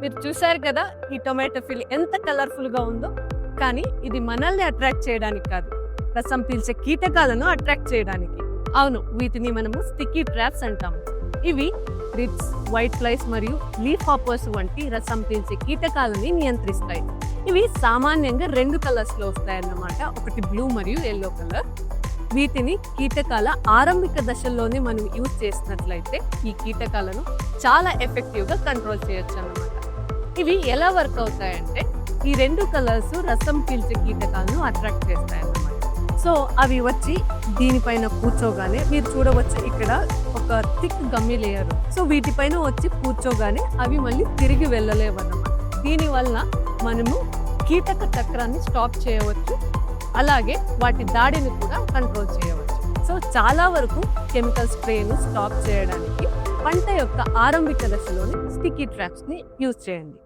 మీరు చూసారు కదా ఈ టొమాటో ఫిల్ ఎంత కలర్ఫుల్గా ఉందో. కానీ ఇది మనల్ని అట్రాక్ట్ చేయడానికి కాదు. రసం పీల్చే కీటకాలను అట్రాక్ట్ చేయడానికి. అవును వీటిని మనము స్టిక్కీ ట్రాప్స్ అంటాము. ఇవి రిట్స్ వైట్ ఫ్లైస్ మరియు లీఫ్ హాపర్స్ వంటి రసం పీల్చే కీటకాలని నియంత్రిస్తాయి. ఇవి సామాన్యంగా రెండు కలర్స్లో వస్తాయన్నమాట. ఒకటి బ్లూ మరియు ఎల్లో కలర్ వీటిని కీటకాల ఆరంభిక దశల్లోనే మనం యూజ్ చేసినట్లయితే ఈ కీటకాలను చాలా ఎఫెక్టివ్గా కంట్రోల్ చేయొచ్చు అన్నమాట ఇవి ఎలా వర్క్ అవుతాయంటే ఈ రెండు కలర్స్ రసం పీల్చే కీటకాలను అట్రాక్ట్ చేస్తాయి అన్నమాట సో అవి వచ్చి దీనిపైన కూర్చోగానే మీరు చూడవచ్చు ఇక్కడ ఒక థిక్ గమ్మి లేయర్. సో వీటిపైన వచ్చి కూర్చోగానే అవి మళ్ళీ తిరిగి వెళ్ళలేవు అన్నమాట దీనివల్ల మనము కీటక చక్రాన్ని స్టాప్ చేయవచ్చు. అలాగే వాటి దాడిని కూడా కంట్రోల్ చేయవచ్చు. సో చాలా వరకు కెమికల్ స్ప్రేను స్టాప్ చేయడానికి పంట యొక్క ఆరంభిక దశలోని స్టిక్కీ ట్రాప్స్ని యూజ్ చేయండి.